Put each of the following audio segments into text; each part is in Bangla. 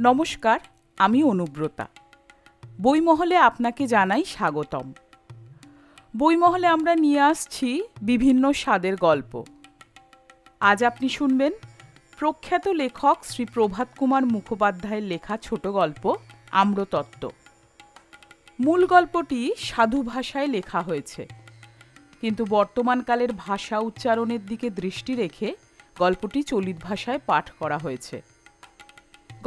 নমস্কার, আমি অনুব্রতা। বইমহলে আপনাকে জানাই স্বাগতম। বইমহলে আমরা নিয়ে আসছি বিভিন্ন স্বাদের গল্প। আজ আপনি শুনবেন প্রখ্যাত লেখক শ্রী প্রভাত কুমার মুখোপাধ্যায়ের লেখা ছোট গল্প, আম্রতত্ত্ব। মূল গল্পটি সাধু ভাষায় লেখা হয়েছে। কিন্তু বর্তমানকালের ভাষা উচ্চারণের দিকে দৃষ্টি রেখে গল্পটি চলিত ভাষায় পাঠ করা হয়েছে।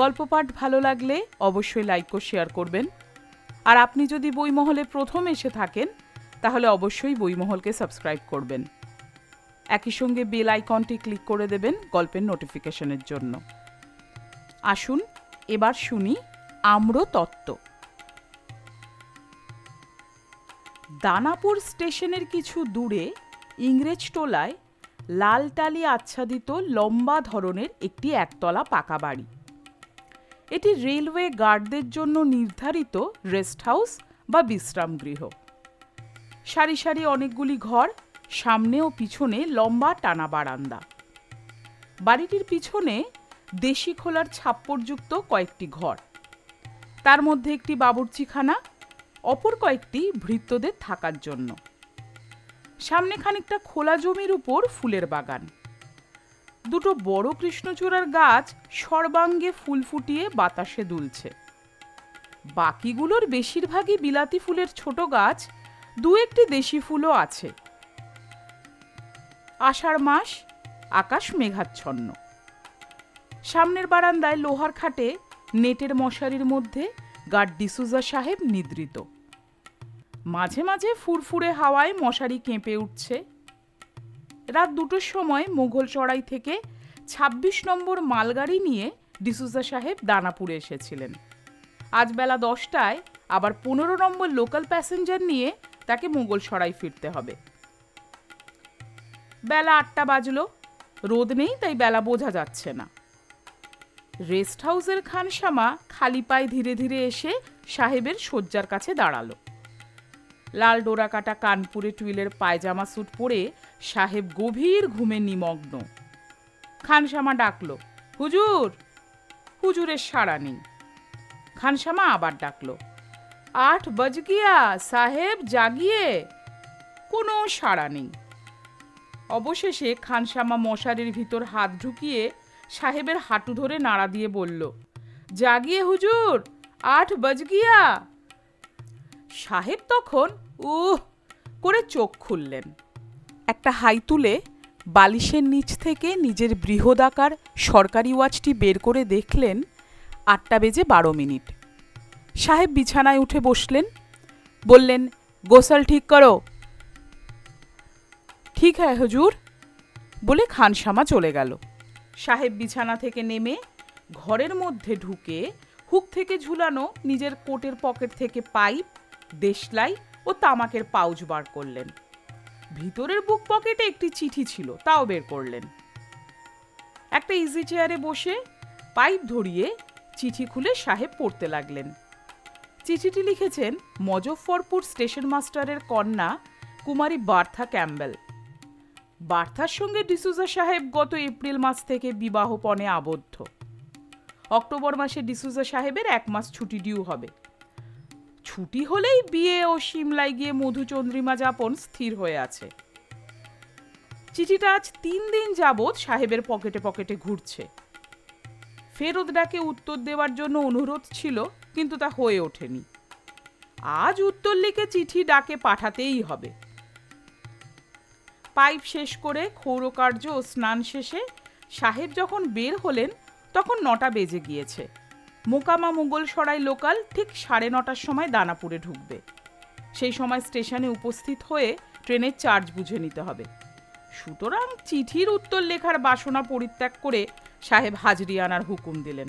গল্প পাঠ ভালো লাগলে অবশ্যই লাইক ও শেয়ার করবেন। আর আপনি যদি বইমহলে প্রথম এসে থাকেন, তাহলে অবশ্যই বইমহলকে সাবস্ক্রাইব করবেন। একই সঙ্গে বেল আইকনটি ক্লিক করে দেবেন গল্পের নোটিফিকেশনের জন্য। আসুন, এবার শুনি আম্র তত্ত্ব। দানাপুর স্টেশনের কিছু দূরে ইংরেজ টোলায় লাল টালি আচ্ছাদিত লম্বা ধরনের একটি একতলা পাকা বাড়ি। এটি রেলওয়ে গার্ডদের জন্য নির্ধারিত রেস্ট হাউস বা বিশ্রাম গৃহ। সারি সারি অনেকগুলি ঘর, সামনে ও পিছনে লম্বা টানা বারান্দা। বাড়িটির পিছনে দেশি খোলার ছাপ্পড়যুক্ত কয়েকটি ঘর। তার মধ্যে একটি বাবুর্চিখানা, অপর কয়েকটি ভৃত্যদের থাকার জন্য। সামনে খানিকটা খোলা জমির উপর ফুলের বাগান। দুটো বড় কৃষ্ণচূড়ার গাছ সর্বাঙ্গে ফুল ফুটিয়ে বাতাসে দুলছে। বাকিগুলোর বেশিরভাগই বিলাতি ফুলের ছোট গাছ, দু একটি দেশি ফুলও আছে। আষাঢ় মাস, আকাশ মেঘাচ্ছন্ন। সামনের বারান্দায় লোহার খাটে নেটের মশারির মধ্যে গার্ড ডিসুজা সাহেব নিদ্রিত। মাঝে মাঝে ফুরফুরে হাওয়ায় মশারি কেঁপে উঠছে। রাত দুটোর সময় মোঘল চড়াই থেকে ২৬ নম্বর মালগাড়ি নিয়ে ডিসুজা সাহেব দানাপুরে এসেছিলেন। আজ বেলা দশটায় আবার পনেরো নম্বর লোকাল প্যাসেঞ্জার নিয়ে তাকে মোগল সরাই ফিরতে হবে। বেলা আটটা বাজলো, রোদ নেই তাই বেলা বোঝা যাচ্ছে না। রেস্ট হাউসের খানসামা খালি পায়ে ধীরে ধীরে এসে সাহেবের শয্যার কাছে দাঁড়াল। লাল ডোরাকাটা কানপুরে টুইলের পায়জামা স্যুট পরে সাহেব গভীর ঘুমে নিমগ্ন। খানসামা ডাকলো, হুজুর, হুজুরের সাড়া নেই। খানসামা আবার ডাকলো, আট বজ গিয়া, সাহেব জাগিয়ে, কোনো সাড়া নেই। অবশেষে খানসামা মশারির ভিতর হাত ঢুকিয়ে সাহেবের হাঁটু ধরে নাড়া দিয়ে বলল, জাগিয়ে হুজুর, আট বজ গিয়া। সাহেব তখন উহ করে চোখ খুললেন। একটা হাই তুলে বালিশের নিচ থেকে নিজের বৃহদাকার সরকারি ওয়াচটি বের করে দেখলেন আটটা বেজে বারো মিনিট। সাহেব বিছানায় উঠে বসলেন। বললেন, গোসল ঠিক করো। ঠিক হ্যাঁ হুজুর। বলে খানসামা চলে গেল। সাহেব বিছানা থেকে নেমে ঘরের মধ্যে ঢুকে হুক থেকে ঝুলানো নিজের কোটের পকেট থেকে পাইপ, দেশলাই ও তামাকের পাউচ বার করলেন। ভিতরের বুক পকেটে একটি চিঠি ছিল, তাও বের করলেন। একটা ইজি চেয়ারে বসে পাইপ ধরিয়ে চিঠি খুলে সাহেব পড়তে লাগলেন। চিঠিটি লিখেছেন মজফ্ফরপুর স্টেশন মাস্টারের কন্যা কুমারী বার্থা ক্যাম্বেল। বার্থার সঙ্গে ডিসুজা সাহেব গত এপ্রিল মাস থেকে বিবাহপণে আবদ্ধ। অক্টোবর মাসে ডিসুজা সাহেবের এক মাস ছুটি ডিউ হবে। ছুটি হলেই বিয়ে ও সিমলায় গিয়ে মধুচন্দ্রিমা যাপন স্থির হয়ে আছে। চিঠিটা আজ তিন দিন যাবৎ সাহেবের পকেটে পকেটে ঘুরছে। ফেরত ডাকে উত্তর দেওয়ার জন্য অনুরোধ ছিল, কিন্তু তা হয়ে ওঠেনি। আজ উত্তর লিখে চিঠি ডাকে পাঠাতেই হবে। পাইপ শেষ করে ক্ষৌরকার্য ও স্নান শেষে সাহেব যখন বের হলেন, তখন নটা বেজে গিয়েছে। মোকামা মুঘল সরাই লোকাল ঠিক সাড়ে নটার সময় দানাপুরে ঢুকবে। সেই সময় স্টেশনে উপস্থিত হয়ে ট্রেনের চার্জ বুঝে নিতে হবে। সুতরাং চিঠির উত্তর লেখার বাসনা পরিত্যাগ করে সাহেব হাজরি আনার হুকুম দিলেন।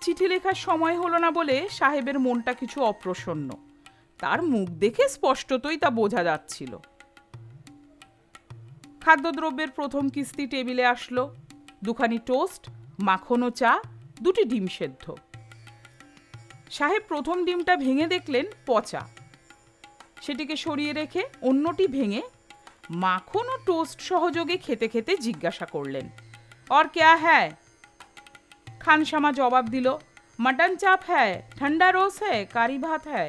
চিঠি লেখার সময় হলো না বলে সাহেবের মনটা কিছু অপ্রসন্ন। তার মুখ দেখে স্পষ্টতই তা বোঝা যাচ্ছিল। খাদ্যদ্রব্যের প্রথম কিস্তি টেবিলে আসলো। দুখানি টোস্ট, মাখন ও চা, দুটি ডিম সেদ্ধ। সাহেব প্রথম ডিমটা ভেঙে দেখলেন পচা সেটিকে সরিয়ে রেখে অন্যটি ভেঙে মাখন ও টোস্ট সহযোগে খেতে খেতে জিজ্ঞাসা করলেন অর ক্যা হ্যায় খানসামা জবাব দিল मटन चाप है ठंडा रोस है কারি ভাত है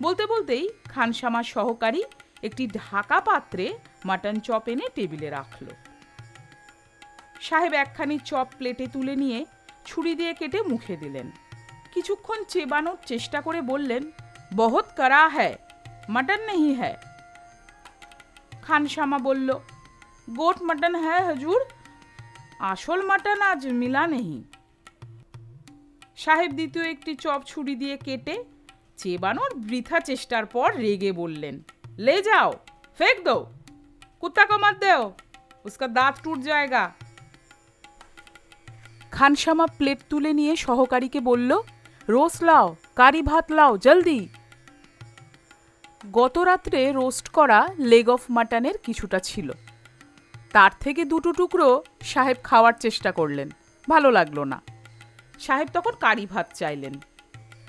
বলতে বলতেই খানসামার সহকারী একটি ঢাকা পাত্রে মাটন চপ এনে টেবিলে রাখলো সাহেব একখানি চপ প্লেটে তুলে নিয়ে ছুরি দিয়ে কেটে মুখে দিলেন কিছুক্ষণ চেবানোর চেষ্টা করে বললেন, বহুত কারা হ্যায়, মটন নেই হ্যাঁ খান শ্যামা বলল, গোট মটন হ্যাঁ হজুর, আসল মটন আজ মিলা নেই সাহেব দ্বিতীয় একটি চপ ছুরি দিয়ে কেটে চেবানোর বৃথা চেষ্টার পর রেগে বললেন, লে যাও, ফেক দো, কুত্তা কমার দেও, উসকা দাঁত টুট জায়গা। খানশামা প্লেট তুলে নিয়ে সহকারীকে বলল রোস্ট লাও, কারি ভাত লাও, জলদি। গত রাত্রে রোস্ট করা লেগ অফ মাটনের কিছুটা ছিল। তার থেকে দুটো টুকরো সাহেব খাওয়ার চেষ্টা করলেন, ভালো লাগল না। সাহেব তখন কারি ভাত চাইলেন,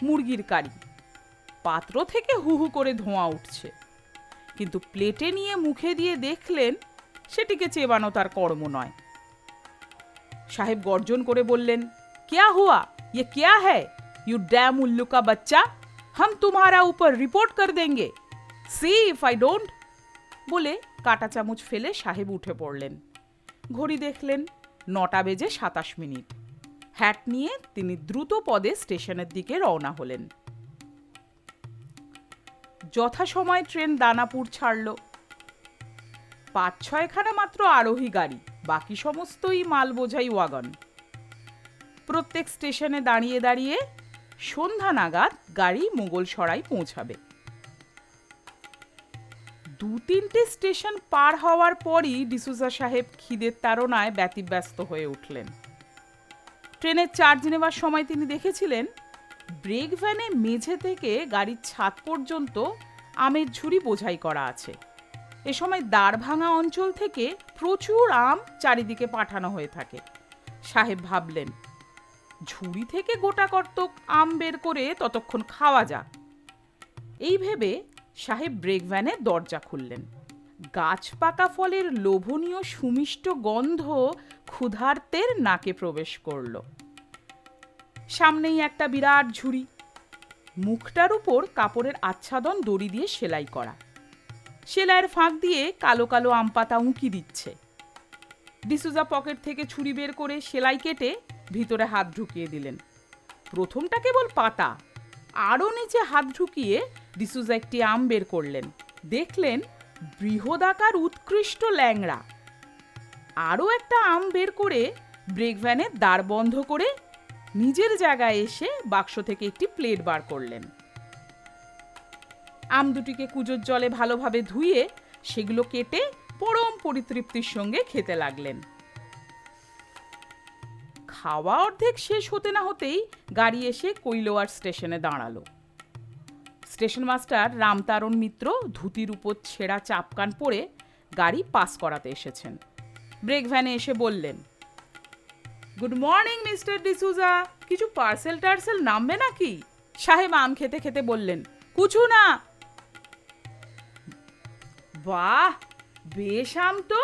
মুরগির কারি। পাত্র থেকে হু হু করে ধোঁয়া উঠছে। কিন্তু প্লেটে নিয়ে মুখে দিয়ে দেখলেন, সেটিকে চেবানো তার কর্ম নয়। সাহেব গর্জন করে বললেন, কেয়া হুয়া? ইয়ে কেয়া হ্যায়? यू डैम उल्लू का बच्चा हम तुम्हारा ऊपर रिपोर्ट कर देंगे सी इफ आई डोंट বলে কাটা চামচ ফেলে সাহেব উঠে পড়লেন ঘড়ি দেখলেন নটা বেজে সাতাশ মিনিট হ্যাট নিয়ে তিনি দ্রুত পদে স্টেশনের দিকে রওনা হলেন যথাসময়ে ট্রেন দানাপুর ছাড়ল পাঁচ ছয়খানা মাত্র আরোহী গাড়ি বাকি সমস্তই মাল বোঝাই ওয়াগন প্রত্যেক স্টেশনে দাঁড়িয়ে দাঁড়িয়ে সন্ধ্যা নাগাদ গাড়ি মোগল সরাই পৌঁছাবে। দু তিনটে স্টেশন পার হওয়ার পরই ডিসুজা সাহেব খিদের তাড়নায় ব্যতিব্যস্ত হয়ে উঠলেন। ট্রেনের চার্জ নেওয়ার সময় তিনি দেখেছিলেন, ব্রেক ভ্যানে মেঝে থেকে গাড়ির ছাদ পর্যন্ত আমের ঝুড়ি বোঝাই করা আছে। এ সময় দাঁড় ভাঙা অঞ্চল থেকে প্রচুর আম চারিদিকে পাঠানো হয়ে থাকে। সাহেব ভাবলেন ঝুড়ি থেকে গোটা কর্তক আম বের করে ততক্ষণ খাওয়া যাক। এই ভেবে সাহেব ব্রেক ভ্যানের দরজা খুললেন। গাছ পাকা ফলের লোভনীয় সুমিষ্ট গন্ধ ক্ষুধার্তের নাকে প্রবেশ করল। সামনেই একটা বিরাট ঝুড়ি। মুখটার উপর কাপড়ের আচ্ছাদন দড়ি দিয়ে সেলাই করা। সেলাইয়ের ফাঁক দিয়ে কালো কালো আম পাতা উঁকি দিচ্ছে। ডিসুজা পকেট থেকে ছুরি বের করে সেলাই কেটে ভিতরে হাত ঢুকিয়ে দিলেন। প্রথমটা কেবল পাতা, আরও নিচে হাত ঢুকিয়ে ডিসুজা একটি আম বের করলেন। দেখলেন বৃহদাকার উৎকৃষ্ট ল্যাংড়া। আরও একটা আম বের করে ব্রেক ভ্যানের দ্বার বন্ধ করে নিজের জায়গায় এসে বাক্স থেকে একটি প্লেট বার করলেন। আম দুটিকে কুজোর জলে ভালোভাবে ধুয়ে সেগুলো কেটে পরম পরিতৃপ্তির সঙ্গে খেতে লাগলেন। খাওয়া অর্ধেক শেষ হতে না হতেই গাড়ি এসে কৈলোয়ার স্টেশনে দাঁড়াল। স্টেশন মাস্টার রামতারণ মিত্র ধুতির উপর ছেঁড়া চাপকান পরে গাড়ি পাস করাতে এসেছেন। ব্রেক ভ্যানে এসে বললেন, গুড মর্নিং, মিস্টার ডিসুজা। কিছু পার্সেল টার্সেল নামবে নাকি? সাহেব আম খেতে খেতে বললেন, কুছু না। বাহ, বেশ আম তো।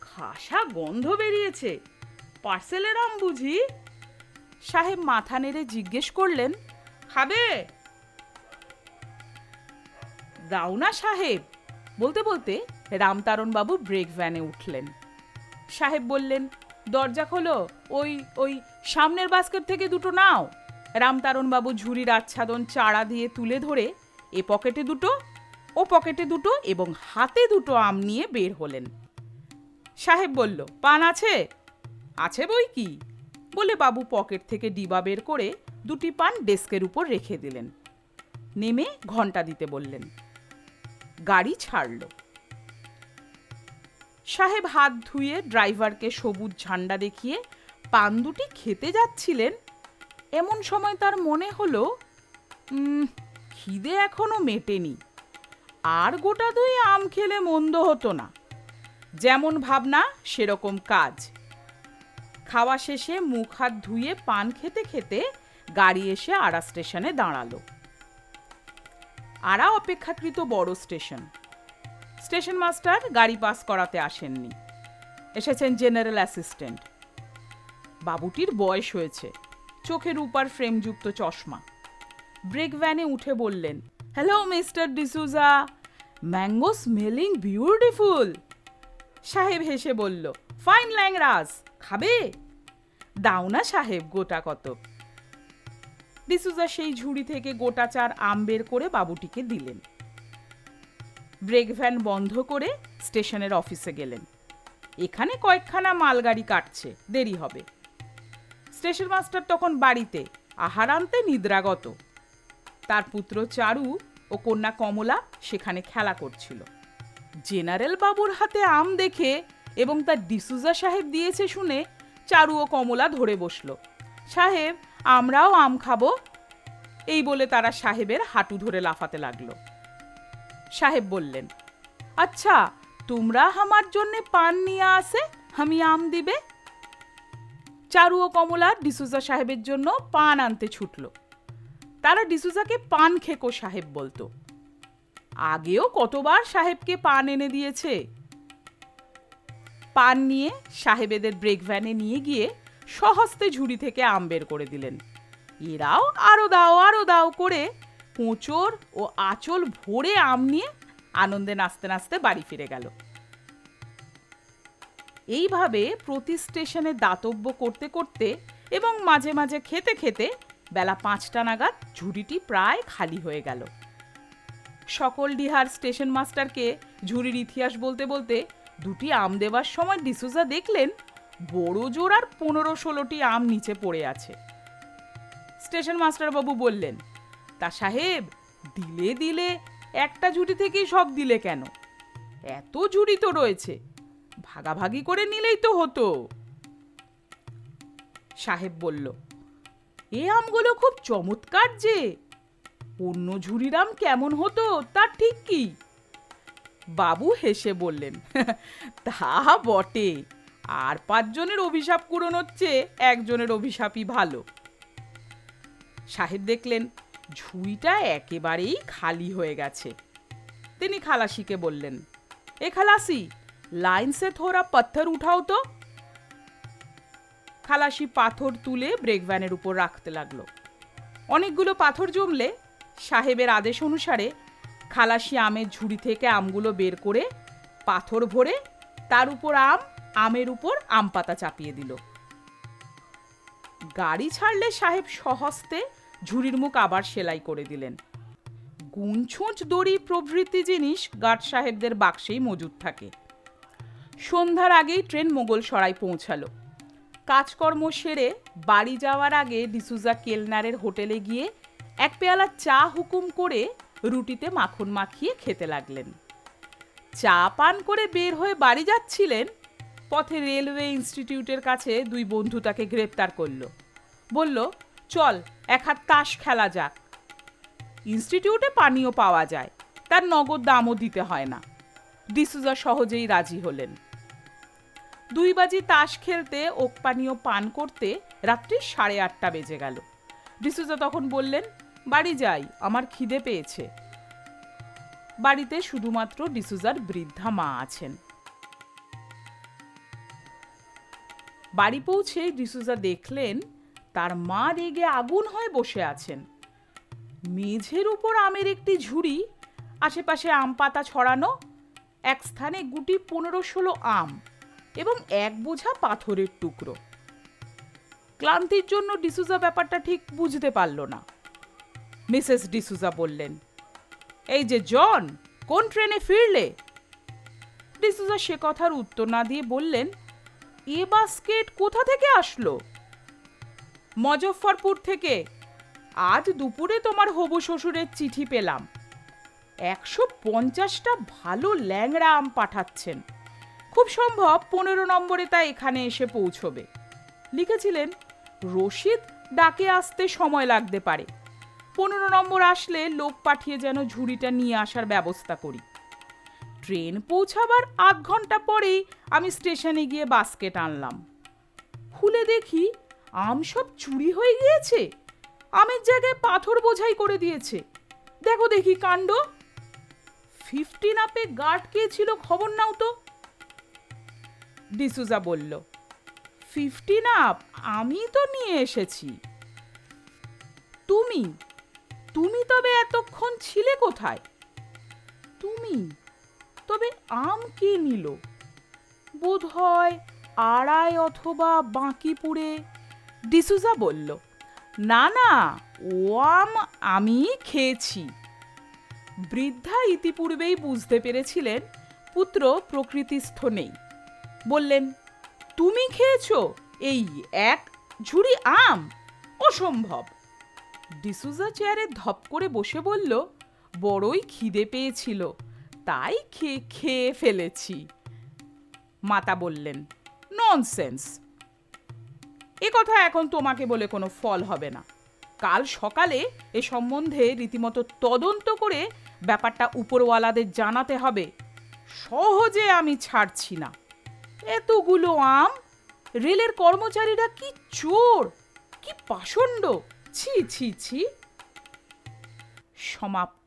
খাসা গন্ধ বেরিয়েছে। পার্সেলের আম বুঝি? সাহেব মাথা নেড়ে জিজ্ঞেস করলেন, খাবে? দাও না সাহেব। বলতে বলতে রামতারণবাবু ব্রেক ভ্যানে উঠলেন। সাহেব বললেন, দরজা খোলো, ওই ওই সামনের বাস্কেট থেকে দুটো নাও। রামতারণবাবু ঝুড়ির আচ্ছাদন চাড়া দিয়ে তুলে ধরে এ পকেটে দুটো, ও পকেটে দুটো এবং হাতে দুটো আম নিয়ে বের হলেন। সাহেব বলল, পান আছে? আছে বই কি? বলে বাবু পকেট থেকে ডিবা বের করে দুটি পান ডেস্কের উপর রেখে দিলেন। নেমে ঘণ্টা দিতে বললেন। গাড়ি ছাড়ল। সাহেব হাত ধুয়ে ড্রাইভারকে সবুজ ঝান্ডা দেখিয়ে পান দুটি খেতে যাচ্ছিলেন। এমন সময় তার মনে হলো খিদে এখনও মেটেনি। আর গোটা দুই আম খেলে মন্দ হতো না। যেমন ভাবনা, সেরকম কাজ। খাওয়া শেষে মুখ হাত ধুয়ে পান খেতে খেতে গাড়ি এসে আড়া স্টেশনে দাঁড়াল। আড়া অপেক্ষাকৃত বড় স্টেশন। স্টেশন মাস্টার গাড়ি পাস করাতে আসেননি। এসেছেন জেনারেল অ্যাসিস্ট্যান্ট। বাবুটির বয়স হয়েছে। চোখের রূপার ফ্রেমযুক্ত চশমা। ব্রেক ভ্যানে উঠে বললেন, hello, mister D'Souza. Mango smelling beautiful. সাহেব হেসে বলল ফাইন ল্যাংরাস খাবে? দাও না সাহেব, গোটা কতক। ডিসুজা সেই ঝুড়ি থেকে গোটা চার আম বের করে বাবুটিকে দিলেন। ব্রেক ভ্যান বন্ধ করে স্টেশনের অফিসে গেলেন। এখানে কয়েকখানা মালগাড়ি কাটছে, দেরি হবে। স্টেশন মাস্টার তখন বাড়িতে, আহার আনতে নিদ্রাগত। তার পুত্র চারু ও কন্যা কমলা সেখানে খেলা করছিল। জেনারেল বাবুর হাতে আম দেখে এবং তার ডিসুজা সাহেব দিয়েছে শুনে চারু ও কমলা ধরে বসল। সাহেব, আমরাও আম খাব। এই বলে তারা সাহেবের হাঁটু ধরে লাফাতে লাগল। সাহেব বললেন আচ্ছা তোমরা আমার জন্যে পান নিয়ে আসে, আমি আম দিবে? চারু ও কমলা ডিসুজা সাহেবের জন্য পান আনতে ছুটল। তারা ডিসুজাকে পান খেকো সাহেব বলতো। আগেও কতবার সাহেবকে পান এনে দিয়েছে? পান নিয়ে সাহেবেদের ব্রেক ভ্যানে নিয়ে গিয়ে সহস্তে ঝুড়ি থেকে আম বের করে দিলেন। এরাও আরও দাও আরও দাও করে কোঁচর ও আঁচল ভরে আম নিয়ে আনন্দে নাচতে নাচতে বাড়ি ফিরে গেল। এইভাবে প্রতি স্টেশনে দাতব্য করতে করতে এবং মাঝে মাঝে খেতে খেতে বেলা পাঁচটা নাগাদ ঝুড়িটি প্রায় খালি হয়ে গেল। সকল ডিহার স্টেশন মাস্টারকে ঝুড়ির ইতিহাস বলতে বলতে দুটি আম দেওয়ার সময় ডিসুজা দেখলেন বড় জোর আর পনেরো ষোলোটি আম নিচে পড়ে আছে। স্টেশন মাস্টার বাবু বললেন, তা সাহেব, দিলে দিলে একটা ঝুড়ি থেকেই সব দিলে কেন? এত ঝুড়ি তো রয়েছে, ভাগাভাগি করে নিলেই তো হতো। সাহেব বলল, এ আমগুলো খুব চমৎকার যে, অন্য ঝুড়ির আম কেমন হতো তার ঠিক কি? বাবু হেসে বললেন, তা বটে। আর পাঁচজনের অভিশাপ কুড়োনোর চেয়ে একজনের অভিশাপই ভালো। সাহেব দেখলেন, ঝুড়িটা একেবারেই খালি হয়ে গেছে। তিনি খালাসিকে বললেন, এ খালাসি, লাইন সে থোড়া পাথর উঠাও তো। খালাসি পাথর তুলে ব্রেক ভ্যানের উপর রাখতে লাগল। অনেকগুলো পাথর জমলে সাহেবের আদেশ অনুসারে খালাসি আমের ঝুড়ি থেকে আমগুলো বের করে পাথর ভরে তার উপর আম, আমের উপর আম পাতা চাপিয়ে দিল। গাড়ি ছাড়লে সাহেব সহস্তে ঝুড়ির মুখ আবার সেলাই করে দিলেন। গুনছুঁচ দড়ি প্রভৃতি জিনিস গার্ড সাহেবদের বাক্সেই মজুদ থাকে। সন্ধ্যার আগেই ট্রেন মোগল সরাই পৌঁছালো। কাজকর্ম সেরে বাড়ি যাওয়ার আগে ডিসুজা কেলনারের হোটেলে গিয়ে এক পেয়ালা চা হুকুম করে রুটিতে মাখন মাখিয়ে খেতে লাগলেন। চা পান করে বের হয়ে বাড়ি যাচ্ছিলেন, পথে রেলওয়ে ইনস্টিটিউটের কাছে দুই বন্ধু তাকে গ্রেপ্তার করল। বলল, চল, এক হাত তাস খেলা যাক। ইনস্টিটিউটে পানীয় পাওয়া যায়, তার নগদ দামও দিতে হয় না। ডিসুজা সহজেই রাজি হলেন। দুই বাজি তাস খেলতে ওক পানীয় পান করতে রাত্রি সাড়ে আটটা বেজে গেল। ডিসুজা তখন বললেন বাড়ি যাই, আমার খিদে পেয়েছে। বাড়িতে শুধুমাত্র ডিসুজার বৃদ্ধা মা আছেন। বাড়ি পৌঁছে ডিসুজা দেখলেন, তার মা রেগে আগুন হয়ে বসে আছেন। মেঝের উপর আমের একটি ঝুড়ি, আশেপাশে আম পাতা ছড়ানো, এক স্থানে গুটি পনেরো ষোলো আম এবং এক বোঝা পাথরের টুকরো। ক্লান্তির জন্য ডিসুজা ব্যাপারটা ঠিক বুঝতে পারল না। মিসেস ডিসুজা বললেন। এই যে জন, কোন ট্রেনে ফিরলে? ডিসুজা সে কথার উত্তর না দিয়ে বললেন, এ বাস্কেট কোথা থেকে আসলো? মজফ্ফরপুর থেকে। আজ দুপুরে তোমার হবু শ্বশুরের চিঠি পেলাম। একশো পঞ্চাশটা ভালো ল্যাংড়া আম পাঠাচ্ছেন। খুব সম্ভব পনেরো নম্বরে তা এখানে এসে পৌঁছবে। লিখেছিলেন, রশিদ ডাকে আসতে সময় লাগতে পারে। পনেরো নম্বর আসলে লোক পাঠিয়ে যেন ঝুড়িটা নিয়ে আসার ব্যবস্থা করি। ট্রেন পৌঁছাবার আধ ঘণ্টা পরেই আমি স্টেশনে গিয়ে বাস্কেট আনলাম। খুলে দেখি আম সব চুরি হয়ে গিয়েছে। আমের জায়গায় পাথর বোঝাই করে দিয়েছে। দেখো দেখি কাণ্ড। ফিফটিন আপে গার্ড কে ছিল খবর নাও তো। ডিসুজা বলল ফিফটিন আপ আমি তো নিয়ে এসেছি। তুমি তুমি তবে এতক্ষণ ছিলে কোথায়? তুমি? তবে আম কে নিল? বোধ হয় আড়াই অথবা বাঁকিপুরে ডিসুজা বলল, না না, ও আম আমি খেয়েছি। বৃদ্ধা ইতিপূর্বেই বুঝতে পেরেছিলেন পুত্র প্রকৃতিস্থ নেই। বললেন, তুমি খেয়েছো? এই এক ঝুড়ি আম? অসম্ভব! ডিসুজা চেয়ারে ধপ করে বসে বলল, বড়ই খিদে পেয়েছিল, তাই খেয়ে খেয়ে ফেলেছি। মাতা বললেন ননসেন্স এ কথা এখন তোমাকে বলে কোনো ফল হবে না। কাল সকালে এ সম্বন্ধে রীতিমতো তদন্ত করে ব্যাপারটা উপরওয়ালাদের জানাতে হবে। সহজে আমি ছাড়ছি না। এতগুলো আম, রেলের কর্মচারীরা কি চোর, কি পাষণ্ড! ছি ছি ছি। সমাপ্ত।